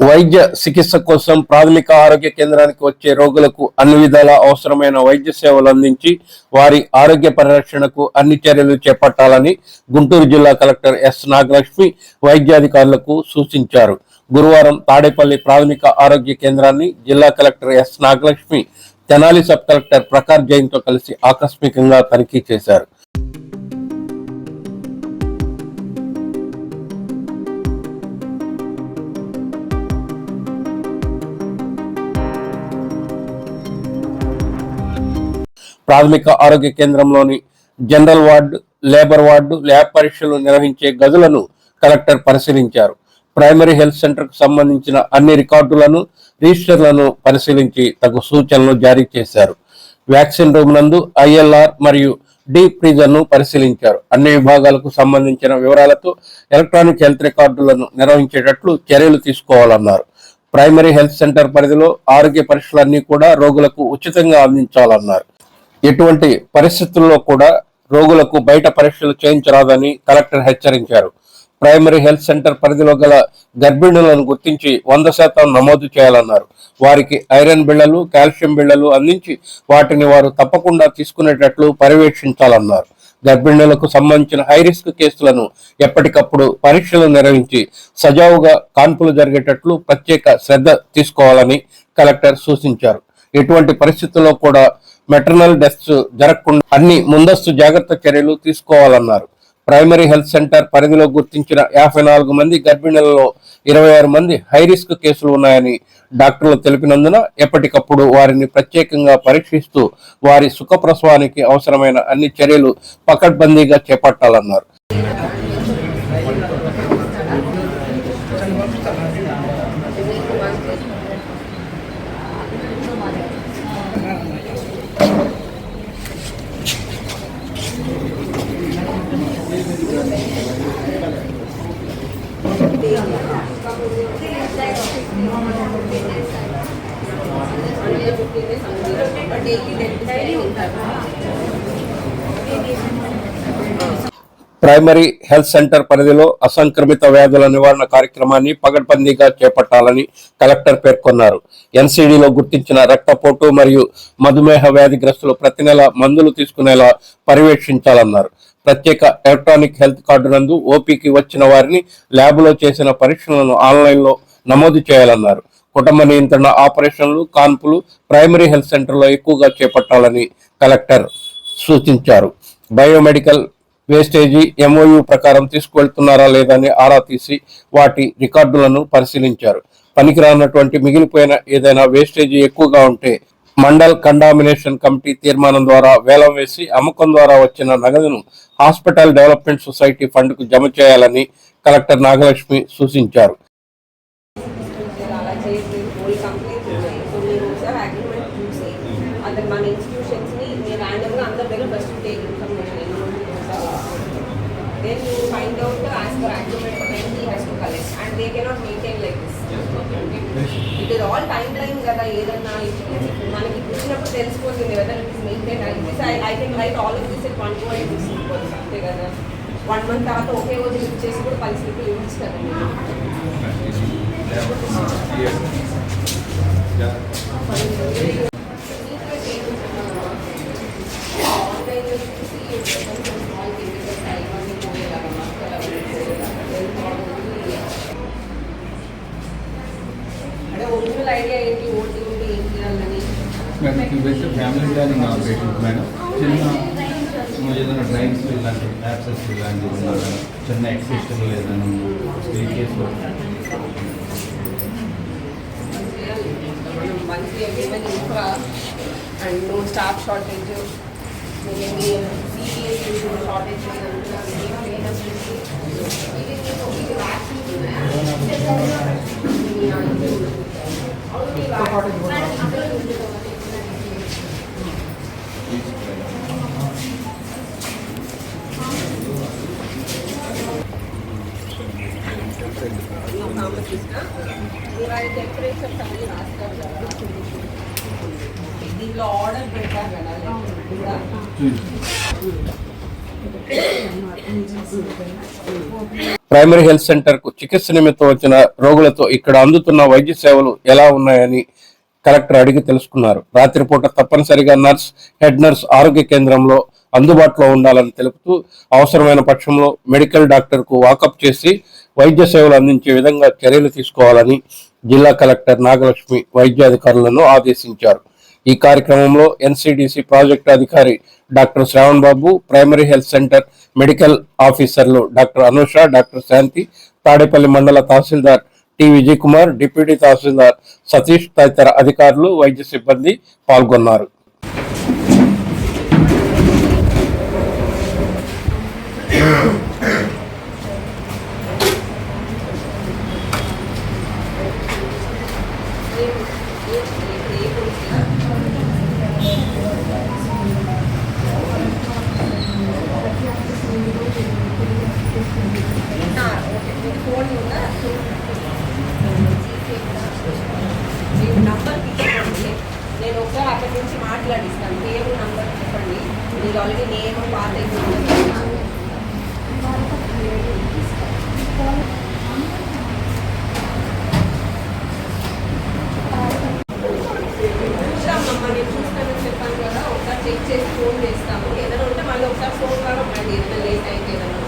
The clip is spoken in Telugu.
వైద్య చికిత్స కోసం ప్రాథమిక ఆరోగ్య కేంద్రానికి వచ్చే రోగులకు అన్ని విధాల అవసరమైన వైద్య సేవలు అందించి వారి ఆరోగ్య పరిరక్షణకు అన్ని చర్యలు చేపట్టాలని గుంటూరు జిల్లా కలెక్టర్ ఎస్ నాగలక్ష్మి వైద్యాధికారులకు సూచించారు. గురువారం తాడేపల్లి ప్రాథమిక ఆరోగ్య కేంద్రాన్ని జిల్లా collector S Nagalakshmi Tenali sub collector Prakash జైన్తో కలిసి ఆకస్మికంగా తనిఖీ చేశారు. ప్రాథమిక ఆరోగ్య కేంద్రంలోని general ward labour ward lab పరీక్షలు నిర్వహించే గదులను కలెక్టర్ పరిశీలించారు. ప్రైమరీ హెల్త్ సెంటర్కు సంబంధించిన అన్ని రికార్డులను రిజిస్టర్లను పరిశీలించి తగు సూచనలు జారీ చేశారు. వ్యాక్సిన్ రూమ్ నందు ఐఎల్ఆర్ మరియు డీప్ ఫ్రీజర్ను పరిశీలించారు. అన్ని విభాగాలకు సంబంధించిన వివరాలతో ఎలక్ట్రానిక్ హెల్త్ రికార్డులను నిర్వహించేటట్లు చర్యలు తీసుకోవాలన్నారు. ప్రైమరీ హెల్త్ సెంటర్ పరిధిలో ఆరోగ్య పరీక్షలన్నీ కూడా రోగులకు ఉచితంగా అందించాలన్నారు. ఎటువంటి పరిస్థితుల్లో కూడా రోగులకు బయట పరీక్షలు చేయించరాదని కలెక్టర్ హెచ్చరించారు. ప్రైమరీ హెల్త్ సెంటర్ పరిధిలో గల గర్భిణులను గుర్తించి వంద శాతం నమోదు చేయాలన్నారు. వారికి ఐరన్ బిళ్ళలు కాల్షియం బిళ్ళలు అందించి వాటిని వారు తప్పకుండా తీసుకునేటట్లు పర్యవేక్షించాలన్నారు. గర్భిణులకు సంబంధించిన హై రిస్క్ కేసులను ఎప్పటికప్పుడు పరీక్షలు నిర్వహించి సజావుగా కాన్పులు జరిగేటట్లు ప్రత్యేక శ్రద్ధ తీసుకోవాలని కలెక్టర్ సూచించారు. ఎటువంటి పరిస్థితుల్లో కూడా మెటర్నల్ డెత్స్ జరగకుండా అన్ని ముందస్తు జాగ్రత్త చర్యలు తీసుకోవాలన్నారు. ప్రైమరీ హెల్త్ సెంటర్ పరిధిలో గుర్తించిన యాభై నాలుగు మంది గర్భిణులలో ఇరవై ఆరు మంది హై రిస్క్ కేసులు ఉన్నాయని డాక్టర్లు తెలిపినందున ఎప్పటికప్పుడు వారిని ప్రత్యేకంగా పరీక్షిస్తూ వారి సుఖప్రసవానికి అవసరమైన అన్ని చర్యలు పకడ్బందీగా చేపట్టాలన్నారు. ప్రైమరీ హెల్త్ సెంటర్ పరిధిలో అసంక్రమిత వ్యాధుల నివారణ కార్యక్రమాన్ని పగడ్బందీగా చేపట్టాలని కలెక్టర్ పేర్కొన్నారు. ఎన్సీడీలో గుర్తించిన రక్తపోటు మరియు మధుమేహ వ్యాధిగ్రస్తులు ప్రతి నెల మందులు తీసుకునేలా పర్యవేక్షించాలన్నారు. ప్రత్యేక ఎలక్ట్రానిక్ హెల్త్ కార్డు నందు ఓపీకి వచ్చిన వారిని ల్యాబ్లో చేసిన పరీక్షలను ఆన్లైన్లో నమోదు చేయాలన్నారు. కుటుంబ నియంత్రణ ఆపరేషన్లు కాన్పులు ప్రైమరీ హెల్త్ సెంటర్లో ఎక్కువగా చేపట్టాలని కలెక్టర్ సూచించారు. బయోమెడికల్ వేస్టేజీ ఎంఓయూ ప్రకారం తీసుకువెళ్తున్నారా లేదని ఆరా తీసి వాటి రికార్డులను పరిశీలించారు. పనికిరానటువంటి మిగిలిపోయిన ఏదైనా వేస్టేజీ ఎక్కువగా ఉంటే మండల్ కండామినేషన్ కమిటీ తీర్మానం ద్వారా వేలం వేసి అమ్మకం ద్వారా వచ్చిన నగదును హాస్పిటల్ డెవలప్మెంట్ సొసైటీ ఫండ్కు జమ చేయాలని కలెక్టర్ నాగలక్ష్మి సూచించారు. then you find out as per agreement when he has to collect and they cannot maintain like this it is all time line కదా ఏదన్నా మనకి చూసినప్పుడు తెలిసిపోతుంది whether it is maintain I this I I can write all of this it one go and this అంతే కదా వన్ మంత్ తర్వాత ఒకే రోజు లిఫ్ట్ చేసి కూడా పది స్లిప్లు ఇవ్వచ్చు కదా అంటే ఇవైతే ఫ్యామిలీ ప్లానింగ్ ఆపరేషన్ మేడం చిన్న ఏదైనా డ్రైన్స్ ఇలాంటి యాక్సెస్ ఇలాంటివి ఉన్నా మేడం చిన్న ఎక్సిస్టమ్ ఏదైనా case monthly given infra and no staff shortage maybe CS shortage అన్ని రాస్తారు కదా. దీంట్లో ఆర్డర్ పెట్టారు కదా. కూడా ప్రైమరీ హెల్త్ సెంటర్కు చికిత్స నిమిత్తం వచ్చిన రోగులతో ఇక్కడ అందుతున్న వైద్య సేవలు ఎలా ఉన్నాయని కలెక్టర్ అడిగి తెలుసుకున్నారు. రాత్రిపూట తప్పనిసరిగా నర్స్ హెడ్ నర్స్ ఆరోగ్య కేంద్రంలో అందుబాటులో ఉండాలని తెలుపుతూ అవసరమైన పక్షంలో మెడికల్ డాక్టర్కు వాకప్ చేసి వైద్య సేవలు అందించే విధంగా చర్యలు తీసుకోవాలని జిల్లా కలెక్టర్ నాగలక్ష్మి వైద్యాధికారులను ఆదేశించారు. ఈ కార్యక్రమంలో ఎన్సీడీసీ ప్రాజెక్టు అధికారి doctor Shravan Babu primary health centre medical ఆఫీసర్లు doctor Anusha doctor Shanti Tadepalli mandal tahsildar T Vijay Kumar deputy tahsildar Satish తదితర అధికారులు వైద్య సిబ్బంది పాల్గొన్నారు ఫోన్ ఉందా మీకు నంబర్ ఇవ్వండి నేను గురించి మాట్లాడిస్తాను. పేరు నంబర్ చెప్పండి. మీరు ఆల్రెడీ నేను పాత చూసామమ్మా నేను చూస్తానని చెప్పాను కదా. ఒకసారి చెక్ చేసి ఫోన్ చేస్తాము. ఏదైనా ఉంటే మళ్ళీ ఒకసారి ఫోన్ కావడం మళ్ళీ ఏదైనా లేట్ అయితే ఏదైనా